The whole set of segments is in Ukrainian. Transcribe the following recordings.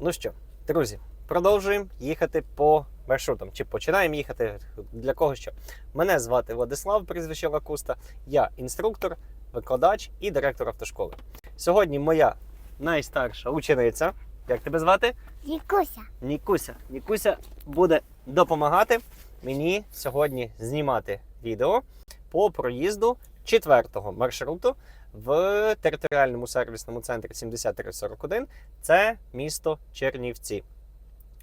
Ну що, друзі, продовжуємо їхати по маршрутам. Чи починаємо їхати для кого що? Мене звати Владислав, прізвище Лакуста. Я інструктор, викладач і директор автошколи. Сьогодні моя найстарша учениця. Як тебе звати? Вікуся. Нікуся. Нікуся буде допомагати мені сьогодні знімати відео по проїзду четвертого маршруту в територіальному сервісному центрі 7341. Це місто Чернівці.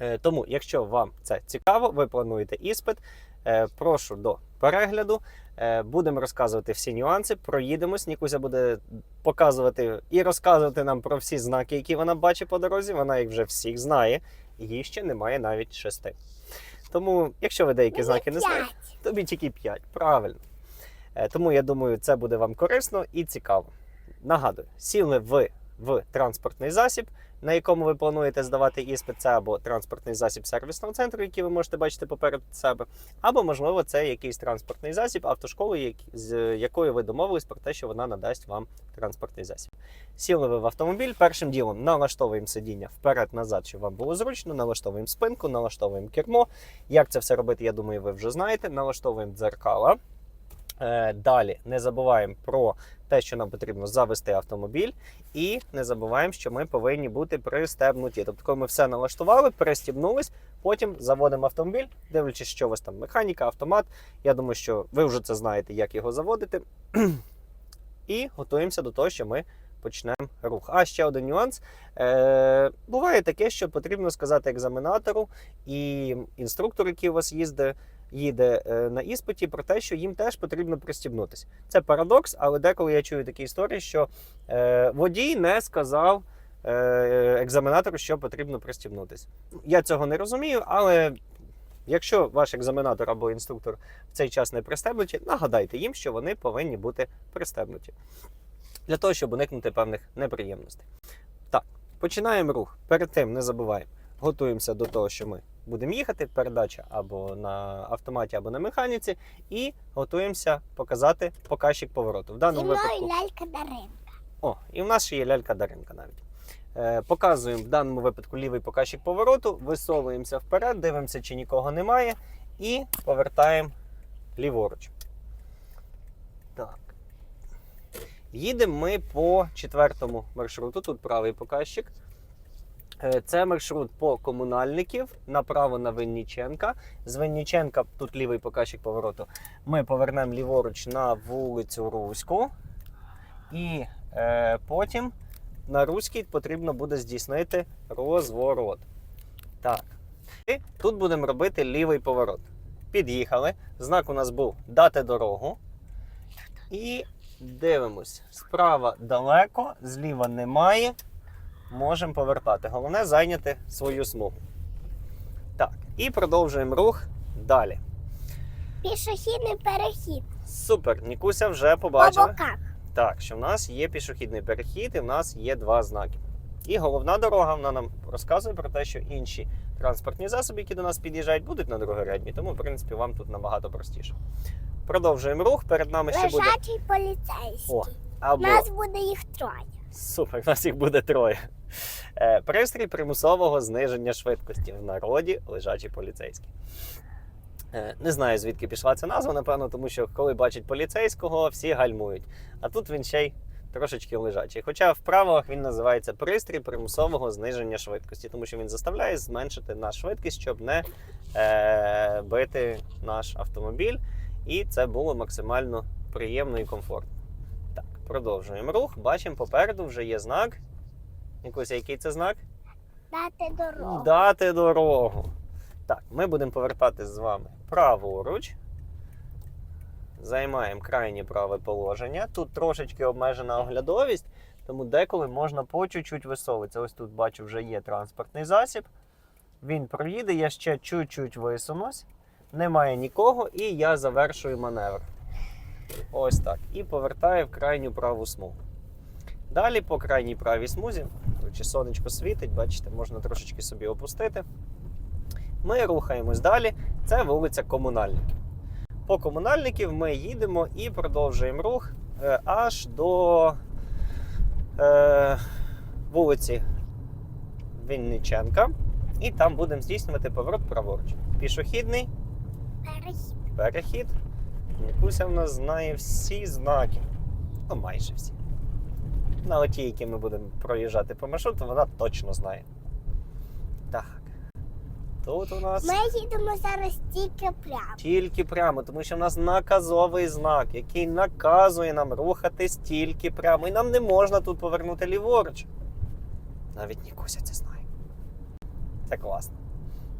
Е, Тому, якщо вам це цікаво, ви плануєте іспит, е, прошу до перегляду. Е, Будемо розказувати всі нюанси. Проїдемось. Нікуся буде показувати і розказувати нам про всі знаки, які вона бачить по дорозі. Вона їх вже всіх знає, їй ще немає навіть шести. Тому, якщо ви деякі знаки не знаєте, тобі тільки 5. Правильно. Е, Тому я думаю, це буде вам корисно і цікаво. Нагадую, сіли ви в транспортний засіб, на якому ви плануєте здавати іспит, це або транспортний засіб сервісного центру, який ви можете бачити поперед себе, або, можливо, це якийсь транспортний засіб автошколи, з якою ви домовились про те, що вона надасть вам транспортний засіб. Сіли ви в автомобіль. Першим ділом налаштовуємо сидіння вперед-назад, щоб вам було зручно. Налаштовуємо спинку, налаштовуємо кермо. Як це все робити, я думаю, ви вже знаєте. Налаштовуємо дзеркала. Е, Далі не забуваємо про те, що нам потрібно завести автомобіль, і не забуваємо, що ми повинні бути пристебнуті. Тобто, коли ми все налаштували, пристібнулись, потім заводимо автомобіль, дивлячись, що у вас там механіка, автомат. Я думаю, що ви вже це знаєте, як його заводити. І готуємося до того, що ми почнемо рух. А ще один нюанс. Е, буває таке, що потрібно сказати екзаменатору і інструктору, який у вас їздить, їде е, на іспиті, про те, що їм теж потрібно пристібнутися. Це парадокс, але деколи я чую такі історії, що е, водій не сказав е, екзаменатору, що потрібно пристібнутися. Я цього не розумію, але. Якщо ваш екзаменатор або інструктор в цей час не пристебнуті, нагадайте їм, що вони повинні бути пристебнуті для того, щоб уникнути певних неприємностей. Так, починаємо рух. Перед тим не забуваємо, готуємося до того, що ми будемо їхати, передача або на автоматі, або на механіці, і готуємося показати показчик повороту. В даному випадку. лялька Даринка. О, і в нас ще є лялька Даринка навіть. Е, показуємо в даному випадку лівий показчик повороту, висовуємося вперед, дивимося, чи нікого немає, і повертаємо ліворуч. Так. Їдемо ми по четвертому маршруту. Тут правий показчик. Е, Це маршрут по комунальників направо на Винніченка. З Винніченка, тут лівий показчик повороту. Ми повернемо ліворуч на вулицю Руську. І е, потім на Руській потрібно буде здійснити розворот. Так. І тут будемо робити лівий поворот. Під'їхали. Знак у нас був дати дорогу. І дивимось. Справа далеко, зліва немає. Можемо повертати. Головне зайняти свою смугу. Так, і продовжуємо рух далі. Пішохідний перехід. Супер, Нікуся вже По боках. Так, що в нас є пішохідний перехід, і в нас є два знаки. І головна дорога вона нам розказує про те, що інші транспортні засоби, які до нас під'їжджають, будуть на другорядні. Тому, в принципі, вам тут набагато простіше. Продовжуємо рух. Перед нами ще буде. Лежачий поліцейський. О, У Або нас буде їх троє. супер, у нас їх буде троє. Е, Пристрій примусового зниження швидкості в народі лежачий поліцейський. Е, Не знаю, звідки пішла ця назва, напевно, тому що коли бачать поліцейського, всі гальмують. А тут він ще й трошечки лежачий. Хоча в правилах він називається пристрій примусового зниження швидкості, тому що він заставляє зменшити нашу швидкість, щоб не е, бити наш автомобіль. І це було максимально приємно і комфортно. Так, продовжуємо рух. Бачимо, попереду вже є знак. Якось який це знак? Дати дорогу. Дати дорогу. Так, ми будемо повертати з вами праворуч. Займаємо крайнє праве положення. Тут трошечки обмежена оглядовість, тому деколи можна по чуть-чуть висовуватися. Ось тут бачу, вже є транспортний засіб. Він проїде, я ще чуть-чуть висунусь. Немає нікого, і я завершую маневр. Ось так. І повертаю в крайню праву смугу. Далі по крайній правій смузі, чи сонечко світить, бачите, можна трошечки собі опустити. Ми рухаємось далі. Це вулиця Комунальників. По комунальників ми їдемо і продовжуємо рух е, аж до е, вулиці Вінниченка. І там будемо здійснювати поворот праворуч. Пішохідний Перехід. перехід. Нікуся в нас знає всі знаки. Ну, майже всі. На оті, які ми будемо проїжджати по маршруту, вона точно знає. Так. Тут у нас Ми їдемо зараз тільки прямо. тільки прямо, тому що в нас наказовий знак, який наказує нам рухатись тільки прямо. І нам не можна тут повернути ліворуч. Навіть Нікуся це знає. Це класно.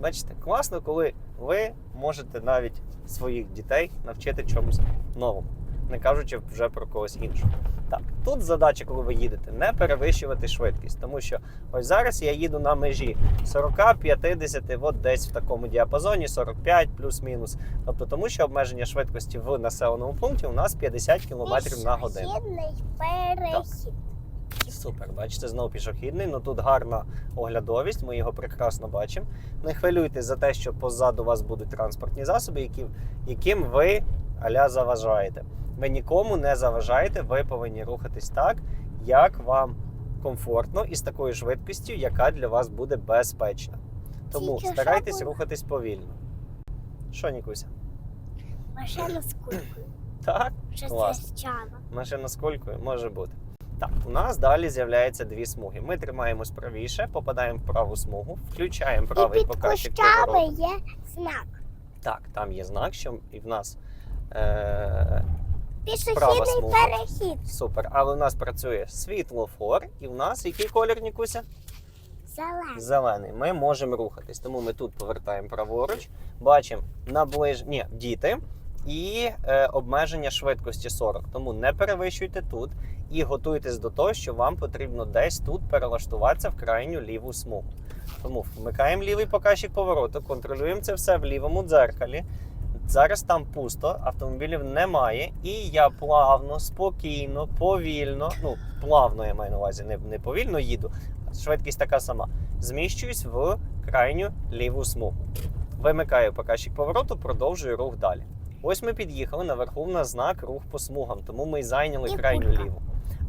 Бачите, класно, коли ви можете навіть своїх дітей навчити чомусь новому, не кажучи вже про когось іншого. Так, тут задача, коли ви їдете, не перевищувати швидкість, тому що ось зараз я їду на межі 40-50, от десь в такому діапазоні, 45 плюс-мінус. Тобто, тому що обмеження швидкості в населеному пункті у нас 50 км на годину. Перехід. Супер, бачите, знову пішохідний. Ну тут гарна оглядовість, ми його прекрасно бачимо. Не хвилюйтесь за те, що позаду вас будуть транспортні засоби, які, яким ви аля заважаєте. Ви нікому не заважаєте, ви повинні рухатись так, як вам комфортно і з такою швидкістю, яка для вас буде безпечна. Тому Тільки старайтесь щоб- рухатись повільно. Що, Нікуся? Машина з кулькою. Так, Що Клас. це машина з кулькою може бути. Так, у нас далі з'являються дві смуги. Ми тримаємось правіше, попадаємо в праву смугу, включаємо І правий під показчик кущами повороту. є знак. Так, там є знак, що і в нас е- Права Пішохідний смуга. перехід. супер. Але у нас працює світлофор, і в нас який колір, Нікуся? Зелений. Зелений. Ми можемо рухатись. Тому ми тут повертаємо праворуч, бачимо наближ... Ні, діти і е, обмеження швидкості 40. Тому не перевищуйте тут і готуйтесь до того, що вам потрібно десь тут перелаштуватися в крайню ліву смугу. Тому вмикаємо лівий показчик повороту, контролюємо це все в лівому дзеркалі. Зараз там пусто, автомобілів немає, і я плавно, спокійно, повільно, ну плавно я маю на увазі, не, не повільно їду, швидкість така сама. Зміщуюсь в крайню ліву смугу. Вимикаю показчик повороту, продовжую рух далі. Ось ми під'їхали, наверху в нас знак рух по смугам, тому ми й зайняли крайню ліву.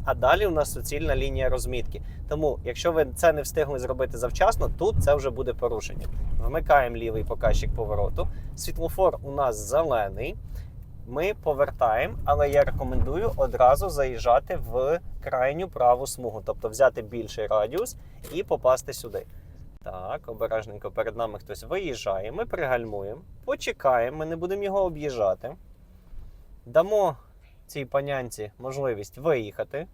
А далі у нас суцільна лінія розмітки. Тому, якщо ви це не встигли зробити завчасно, тут це вже буде порушення. Вмикаємо лівий показчик повороту. Світлофор у нас зелений. Ми повертаємо, але я рекомендую одразу заїжджати в крайню праву смугу, тобто взяти більший радіус і попасти сюди. Так, обережненько перед нами хтось виїжджає. Ми пригальмуємо, почекаємо, ми не будемо його об'їжджати. Дамо цій панянці можливість виїхати.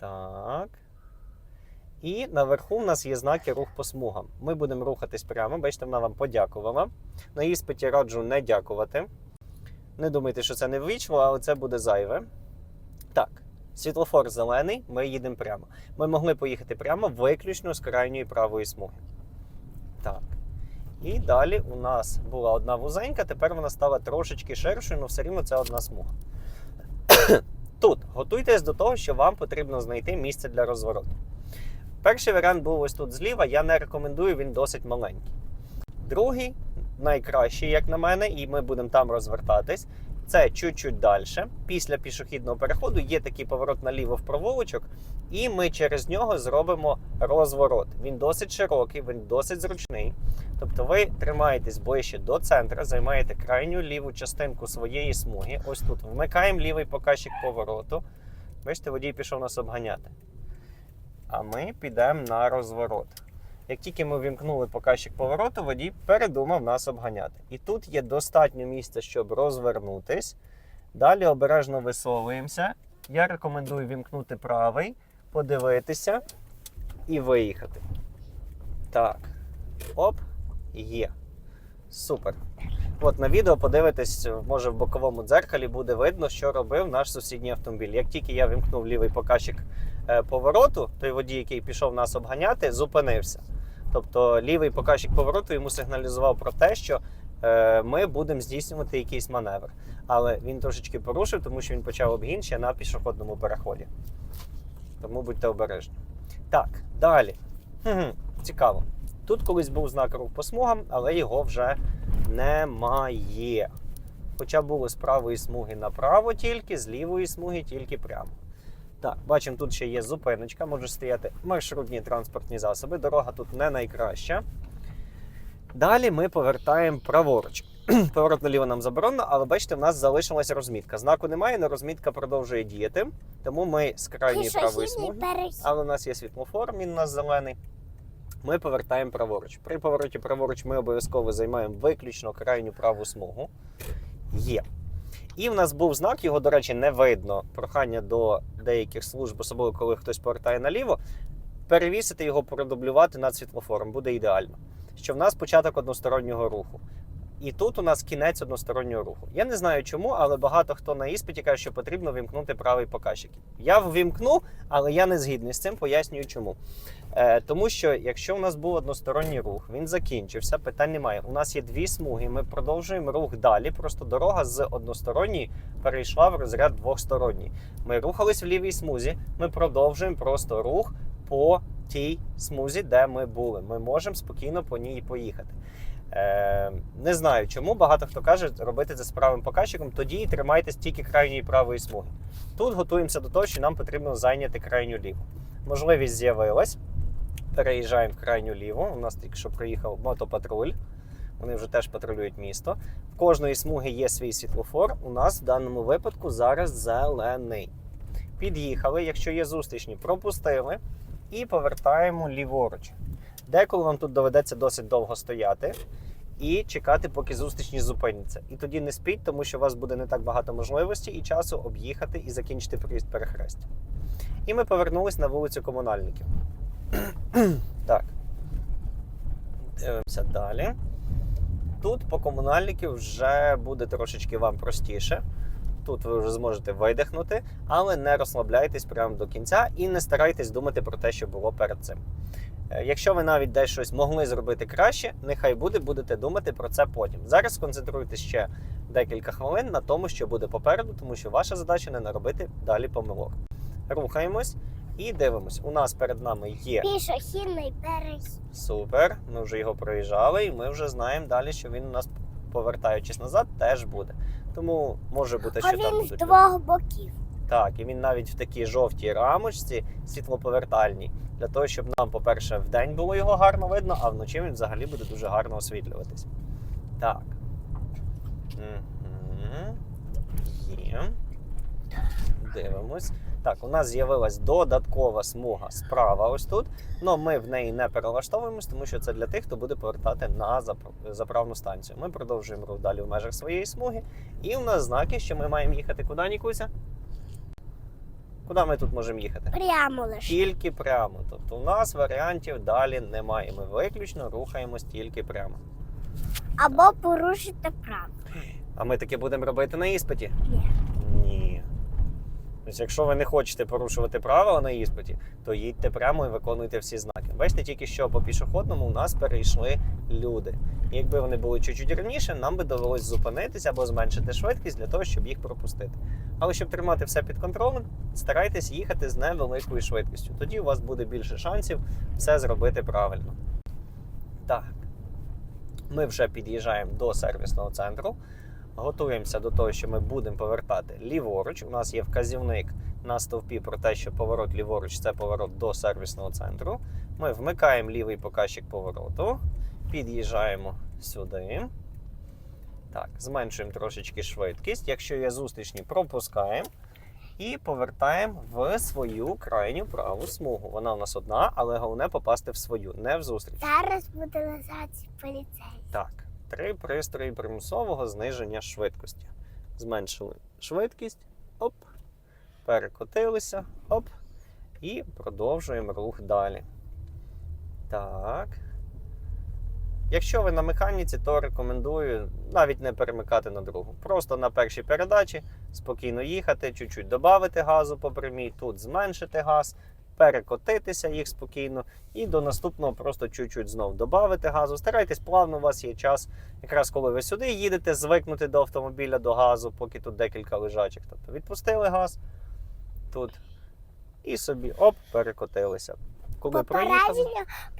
Так. І наверху в нас є знаки рух по смугам. Ми будемо рухатись прямо. Бачите, вона вам подякувала. На іспиті раджу не дякувати. Не думайте, що це не ввічливо, але це буде зайве. Так, світлофор зелений, ми їдемо прямо. Ми могли поїхати прямо виключно з крайньої правої смуги. Так. І далі у нас була одна вузенька, тепер вона стала трошечки ширшою, але все рівно це одна смуга. Тут готуйтесь до того, що вам потрібно знайти місце для розвороту. Перший варіант був ось тут зліва, я не рекомендую, він досить маленький. Другий, найкращий, як на мене, і ми будемо там розвертатись. Це чуть-чуть далі. Після пішохідного переходу є такий поворот наліво в провулочок, і ми через нього зробимо розворот. Він досить широкий, він досить зручний. Тобто ви тримаєтесь ближче до центра, займаєте крайню ліву частинку своєї смуги. Ось тут вмикаємо лівий показчик повороту. Бачите, водій пішов нас обганяти. А ми підемо на розворот. Як тільки ми вімкнули показчик повороту, водій передумав нас обганяти. І тут є достатньо місця, щоб розвернутись. Далі обережно висовуємося. Я рекомендую вімкнути правий, подивитися і виїхати. Так. Оп, є. Супер. От на відео подивитись, може в боковому дзеркалі буде видно, що робив наш сусідній автомобіль. Як тільки я вимкнув лівий показчик е, повороту, той водій, який пішов нас обганяти, зупинився. Тобто лівий показчик повороту йому сигналізував про те, що е, ми будемо здійснювати якийсь маневр. Але він трошечки порушив, тому що він почав обгін ще на пішохідному переході. Тому будьте обережні. Так, далі. Хм-хм, цікаво. Тут колись був знак рух по смугам, але його вже немає. Хоча було з правої смуги направо тільки, з лівої смуги тільки прямо. Так, бачимо, тут ще є зупиночка, можуть стояти маршрутні транспортні засоби. Дорога тут не найкраща. Далі ми повертаємо праворуч. Поворот наліво нам заборонено, але бачите, в нас залишилася розмітка. Знаку немає, але розмітка продовжує діяти. Тому ми з крайньої правої смуги, але у нас є світлофор, він у нас зелений. Ми повертаємо праворуч. При повороті праворуч ми обов'язково займаємо виключно крайню праву смугу. Є. І в нас був знак, його, до речі, не видно. Прохання до деяких служб, особливо коли хтось повертає наліво, перевісити його, продублювати над світлофором буде ідеально. Що в нас початок одностороннього руху. І тут у нас кінець одностороннього руху. Я не знаю чому, але багато хто на іспиті каже, що потрібно вімкнути правий показчик. Я ввімкну, але я не згідний з цим, пояснюю чому. Е, тому що якщо у нас був односторонній рух, він закінчився, питань немає. У нас є дві смуги, ми продовжуємо рух далі. Просто дорога з односторонньої перейшла в розряд двохсторонній. Ми рухались в лівій смузі, ми продовжуємо просто рух по тій смузі, де ми були. Ми можемо спокійно по ній поїхати. Е, не знаю чому. Багато хто каже робити це з правим показчиком. Тоді тримайтесь тільки крайньої правої смуги. Тут готуємося до того, що нам потрібно зайняти крайню ліву. Можливість з'явилась. Переїжджаємо в крайню ліву. У нас тільки що приїхав мотопатруль. Вони вже теж патрулюють місто. В кожної смуги є свій світлофор. У нас в даному випадку зараз зелений. Під'їхали, якщо є зустрічні, пропустили і повертаємо ліворуч. Деколи вам тут доведеться досить довго стояти і чекати, поки зустрічні зупиняться. І тоді не спіть, тому що у вас буде не так багато можливостей і часу об'їхати і закінчити проїзд перехрестя. І ми повернулись на вулицю комунальників. так. Дивимося далі. Тут по комунальників вже буде трошечки вам простіше. Тут ви вже зможете видихнути, але не розслабляйтесь прямо до кінця і не старайтесь думати про те, що було перед цим. Е, Якщо ви навіть десь щось могли зробити краще, нехай буде, будете думати про це потім. Зараз сконцентруйтесь ще декілька хвилин на тому, що буде попереду, тому що ваша задача не наробити далі помилок. Рухаємось і дивимось. У нас перед нами є Пішохідний перехід. Супер, ми вже його проїжджали, і ми вже знаємо далі, що він у нас, повертаючись назад, теж буде. Тому може бути, А що там він з двох боків. Так, і він навіть в такій жовтій рамочці світлоповертальній, для того, щоб нам, по-перше, вдень було його гарно видно, а вночі він взагалі буде дуже гарно освітлюватись. Так. Угу. Є. Дивимось. Так, у нас з'явилась додаткова смуга справа ось тут. але ми в неї не перелаштовуємось, тому що це для тих, хто буде повертати на заправну станцію. Ми продовжуємо рух далі в межах своєї смуги. І у нас знаки, що ми маємо їхати куди, Нікуся? Куди ми тут можемо їхати? Прямо лише. Тільки прямо. Тобто у нас варіантів далі немає. Ми виключно рухаємось тільки прямо. Або порушити право. А ми таке будемо робити на іспиті? Ні. Ні. Тобто, якщо ви не хочете порушувати правила на іспиті, то їдьте прямо і виконуйте всі знаки. Бачите, тільки що по пішохідному у нас перейшли люди. І якби вони були чуть-чуть раніше, нам би довелось зупинитися або зменшити швидкість для того, щоб їх пропустити. Але щоб тримати все під контролем, старайтесь їхати з невеликою швидкістю. Тоді у вас буде більше шансів все зробити правильно. Так. Ми вже під'їжджаємо до сервісного центру. Готуємося до того, що ми будемо повертати ліворуч. У нас є вказівник на стовпі про те, що поворот ліворуч це поворот до сервісного центру. Ми вмикаємо лівий показчик повороту, під'їжджаємо сюди. Так, зменшуємо трошечки швидкість. Якщо є зустрічні, пропускаємо і повертаємо в свою крайню праву смугу. Вона у нас одна, але головне попасти в свою, не в зустріч. Зараз буде лежати поліцей. Так, три пристрої примусового зниження швидкості. Зменшили швидкість, оп, перекотилися, оп, і продовжуємо рух далі. Так. Якщо ви на механіці, то рекомендую навіть не перемикати на другу. Просто на першій передачі спокійно їхати, чуть-чуть додати газу по прямій, тут зменшити газ, перекотитися їх спокійно, і до наступного просто чуть-чуть знов додати газу. Старайтесь плавно, у вас є час, якраз коли ви сюди їдете, звикнути до автомобіля, до газу, поки тут декілька лежачих. Тобто відпустили газ тут і собі оп, перекотилися. Коли проїхали.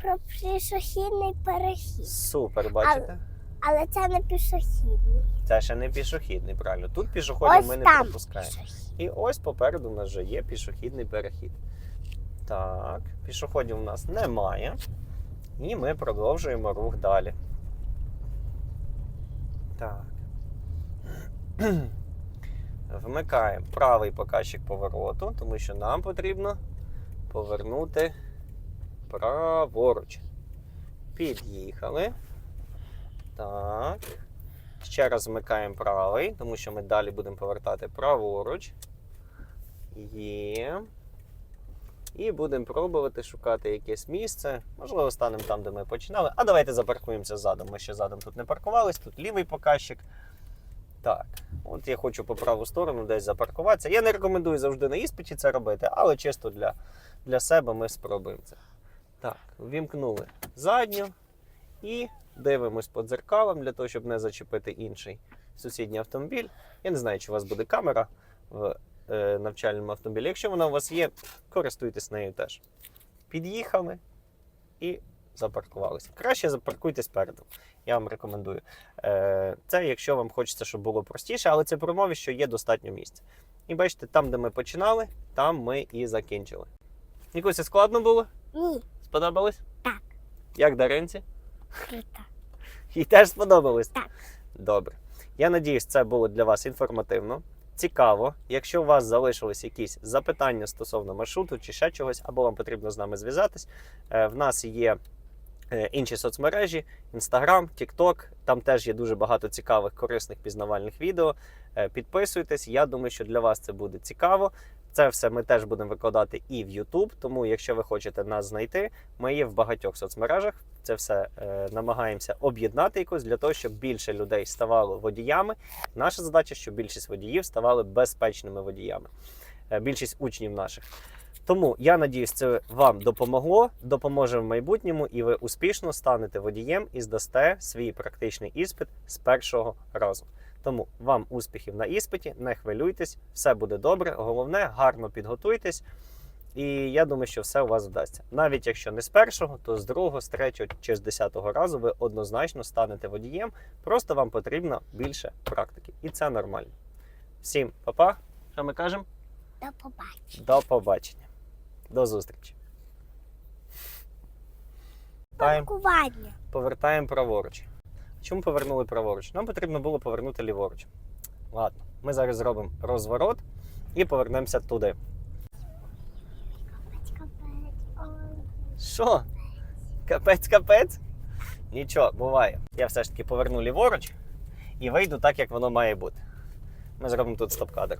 Про пішохідний перехід. Супер, бачите? Але це не пішохідний. Це ще не пішохідний, правильно. Тут пішоходів Ось ми не пропускаємо. І ось попереду у нас вже є пішохідний перехід. Так, пішоходів у нас немає. І ми продовжуємо рух далі. Так. Вмикаємо правий показчик повороту, тому що нам потрібно повернути праворуч. Під'їхали. Так. Ще раз вмикаємо правий, тому що ми далі будемо повертати праворуч. Є. І будемо пробувати шукати якесь місце. Можливо, станемо там, де ми починали. А давайте запаркуємося задом. Ми ще задом тут не паркувались, тут лівий показчик. Так, от я хочу по праву сторону десь запаркуватися. Я не рекомендую завжди на іспиті це робити, але чисто для, для себе ми спробуємо це. Так, ввімкнули задню і дивимось по дзеркалам для того, щоб не зачепити інший сусідній автомобіль. Я не знаю, чи у вас буде камера в навчальному автомобілі. Якщо вона у вас є, користуйтесь нею теж. Під'їхали і запаркувалися. Краще запаркуйтесь спереду. Я вам рекомендую. Е, це якщо вам хочеться, щоб було простіше, але це при умові, що є достатньо місця. І бачите, там, де ми починали, там ми і закінчили. Якось складно було? Ні, Сподобалось? Так. Як Даринці? круто. Їй теж сподобалось? Так. Добре. Я надіюсь, це було для вас інформативно. Цікаво. Якщо у вас залишились якісь запитання стосовно маршруту чи ще чогось, або вам потрібно з нами зв'язатись, е, в нас є е, інші соцмережі: Instagram, TikTok. Там теж є дуже багато цікавих, корисних пізнавальних відео. Е, Підписуйтесь. Я думаю, що для вас це буде цікаво. Це все ми теж будемо викладати і в YouTube. Тому, якщо ви хочете нас знайти, ми є в багатьох соцмережах. Це все е, намагаємося об'єднати якось для того, щоб більше людей ставало водіями. Наша задача, щоб більшість водіїв ставали безпечними водіями. Е, більшість учнів наших. Тому я надіюсь, це вам допомогло, допоможе в майбутньому, і ви успішно станете водієм і здасте свій практичний іспит з першого разу. Тому вам успіхів на іспиті, не хвилюйтесь, все буде добре. Головне, гарно підготуйтесь. І я думаю, що все у вас вдасться. Навіть якщо не з першого, то з другого, з третього чи з десятого разу ви однозначно станете водієм. Просто вам потрібно більше практики. І це нормально. Всім па-па. Що ми кажемо? До побачення. До побачення. До зустрічі. Паркування. повертаємо праворуч. Чому повернули праворуч? Нам потрібно було повернути ліворуч. Ладно, ми зараз зробимо розворот і повернемося туди. Що? Капець, капець? Нічого, буває. Я все ж таки поверну ліворуч і вийду так, як воно має бути. Ми зробимо тут стоп-кадр.